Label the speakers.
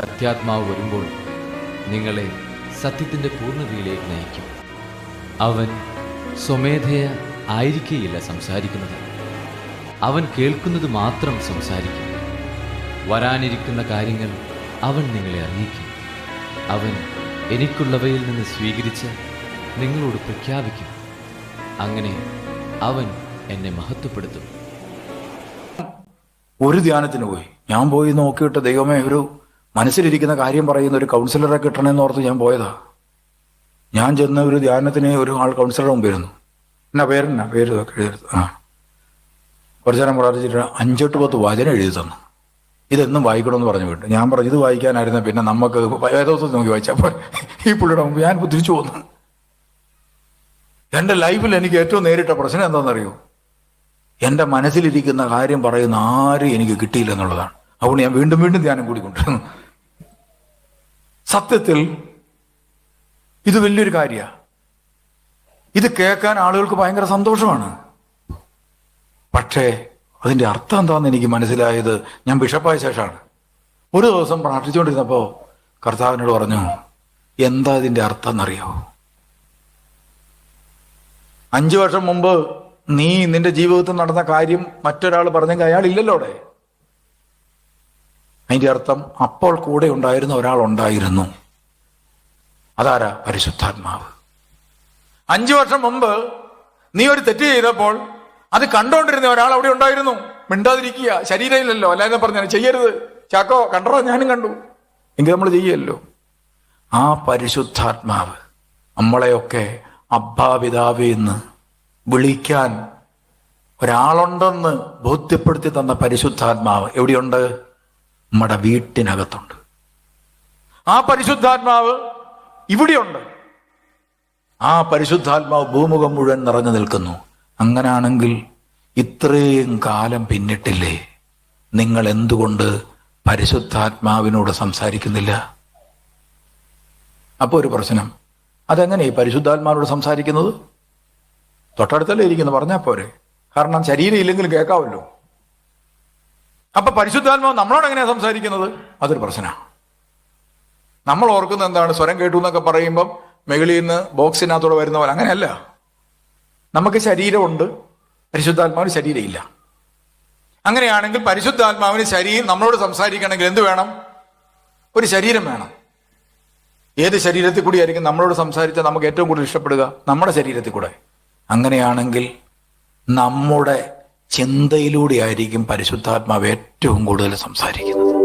Speaker 1: സത്യാത്മാവ് വരുമ്പോൾ നിങ്ങളെ സത്യത്തിന്റെ പൂർണതയിലേക്ക് നയിക്കും. അവൻ സ്വമേധയ ആയിരിക്കുകയില്ല സംസാരിക്കുന്നത്. അവൻ കേൾക്കുന്നത് മാത്രം സംസാരിക്കും. വരാനിരിക്കുന്ന കാര്യങ്ങൾ അവൻ നിങ്ങളെ അറിയിക്കും. അവൻ എനിക്കുള്ളവയിൽ നിന്ന് സ്വീകരിച്ച് നിങ്ങളോട് പ്രഖ്യാപിക്കും. അങ്ങനെ അവൻ എന്നെ മഹത്വപ്പെടുത്തും.
Speaker 2: ഒരു ധ്യാനത്തിന് പോയി. ഞാൻ പോയി നോക്കിയിട്ട് ദൈവമേ ഒരു മനസ്സിലിരിക്കുന്ന കാര്യം പറയുന്ന ഒരു കൗൺസിലറെ കിട്ടണമെന്ന് ഓർത്ത് ഞാൻ പോയതാ. ഞാൻ ചെന്ന ഒരു ധ്യാനത്തിന് ഒരു ആൾ കൗൺസിലറുടെ മുമ്പിരുന്നു. എന്നാ പേരെന്നാ പേര് ഇതൊക്കെ എഴുതി ആ. കുറച്ചു നേരം പ്രാർത്ഥിച്ചിട്ട് അഞ്ചെട്ട് പത്ത് വചനം എഴുതി തന്നു ഇതെന്നും വായിക്കണമെന്ന് പറഞ്ഞു വിട്ടു. ഞാൻ പറഞ്ഞു ഇത് വായിക്കാനായിരുന്നു പിന്നെ നമുക്ക് വേദോത്വം നോക്കി വായിച്ചപ്പോൾ ഈ പുള്ളിയുടെ മുമ്പ് ഞാൻ തിരിച്ചു പോന്നു. എന്റെ ലൈഫിൽ എനിക്ക് ഏറ്റവും നേരിട്ട പ്രശ്നം എന്താണെന്നറിയോ? എന്റെ മനസ്സിലിരിക്കുന്ന കാര്യം പറയുന്ന ആരും എനിക്ക് കിട്ടിയില്ല എന്നുള്ളതാണ് അതുകൊണ്ട് ഞാൻ വീണ്ടും വീണ്ടും ധ്യാനം കൂടിക്കൊണ്ടിരുന്നു സത്യത്തിൽ ഇത് വലിയൊരു കാര്യമാണ് ഇത് കേൾക്കാൻ ആളുകൾക്ക് ഭയങ്കര സന്തോഷമാണ്. പക്ഷേ അതിന്റെ അർത്ഥം എന്താണെന്ന് എനിക്ക് മനസ്സിലായത് ഞാൻ ബിഷപ്പായ ശേഷമാണ്. ഒരു ദിവസം പ്രാർത്ഥിച്ചുകൊണ്ടിരുന്നപ്പോൾ കർത്താവിനോട് പറഞ്ഞു എന്താ ഇതിന്റെ അർത്ഥം എന്നറിയോ അഞ്ചു വർഷം മുമ്പ് നീ നിന്റെ ജീവിതത്തിൽ നടന്ന കാര്യം മറ്റൊരാൾ പറഞ്ഞെങ്കിൽ അയാൾ ഇല്ലല്ലോ അതിന്റെ അർത്ഥം അപ്പോൾ കൂടെ ഉണ്ടായിരുന്ന ഒരാൾ ഉണ്ടായിരുന്നു അതാരാ? പരിശുദ്ധാത്മാവ്. അഞ്ചു വർഷം മുമ്പ് നീ ഒരു തെറ്റ് ചെയ്തപ്പോൾ അത് കണ്ടോണ്ടിരുന്ന ഒരാൾ അവിടെ ഉണ്ടായിരുന്നു. മിണ്ടാതിരിക്കുക. ശരീരമില്ലല്ലോ അല്ലാതെ പറഞ്ഞു ചെയ്യരുത്. ചാക്കോ കണ്ടോ? ഞാനും കണ്ടു. എങ്കിൽ നമ്മൾ ചെയ്യല്ലോ. ആ പരിശുദ്ധാത്മാവ് നമ്മളെയൊക്കെ അബ്ബാപിതാവേ എന്ന് വിളിക്കാൻ ഒരാളുണ്ടെന്ന് ബോധ്യപ്പെടുത്തി തന്ന പരിശുദ്ധാത്മാവ് എവിടെയുണ്ട്? നമ്മുടെ വീട്ടിനകത്തുണ്ട്. ആ പരിശുദ്ധാത്മാവ് ഇവിടെയുണ്ട്. ആ പരിശുദ്ധാത്മാവ് ഭൂമുഖം മുഴുവൻ നിറഞ്ഞു നിൽക്കുന്നു. അങ്ങനാണെങ്കിൽ ഇത്രയും കാലം പിന്നിട്ടില്ലേ? നിങ്ങൾ എന്തുകൊണ്ട് പരിശുദ്ധാത്മാവിനോട് സംസാരിക്കുന്നില്ല? അപ്പോൾ ഒരു പ്രശ്നം. അതെങ്ങനെ ഈ പരിശുദ്ധാത്മാവിനോട് സംസാരിക്കുന്നത്? തൊട്ടടുത്തല്ലേ ഇരിക്കുന്നു പറഞ്ഞാൽ പോരെ. കാരണം ശരീരം ഇല്ലെങ്കിലും കേൾക്കാമല്ലോ അപ്പൊ പരിശുദ്ധാത്മാവ് നമ്മളോട് എങ്ങനെയാണ് സംസാരിക്കുന്നത്? അതൊരു പ്രശ്നമാണ് നമ്മൾ ഓർക്കുന്ന എന്താണ്? സ്വരം കേട്ടു എന്നൊക്കെ പറയുമ്പം മെകളിൽ നിന്ന് ബോക്സിനകത്തോടെ വരുന്ന പോലെ അങ്ങനെയല്ല. നമുക്ക് ശരീരമുണ്ട് പരിശുദ്ധാത്മാവിന് ശരീരമില്ല. അങ്ങനെയാണെങ്കിൽ പരിശുദ്ധാത്മാവിന് ശരീരം നമ്മളോട് സംസാരിക്കണമെങ്കിൽ എന്ത് വേണം? ഒരു ശരീരം വേണം. ഏത് ശരീരത്തിൽ കൂടി ആയിരിക്കും നമ്മളോട് സംസാരിച്ചാൽ നമുക്ക് ഏറ്റവും കൂടുതൽ ഇഷ്ടപ്പെടുക? നമ്മുടെ ശരീരത്തിൽ കൂടെ. അങ്ങനെയാണെങ്കിൽ നമ്മുടെ ചിന്തയിലൂടെ ആയിരിക്കും പരിശുദ്ധാത്മാവ് ഏറ്റവും കൂടുതൽ സംസാരിക്കുന്നത്.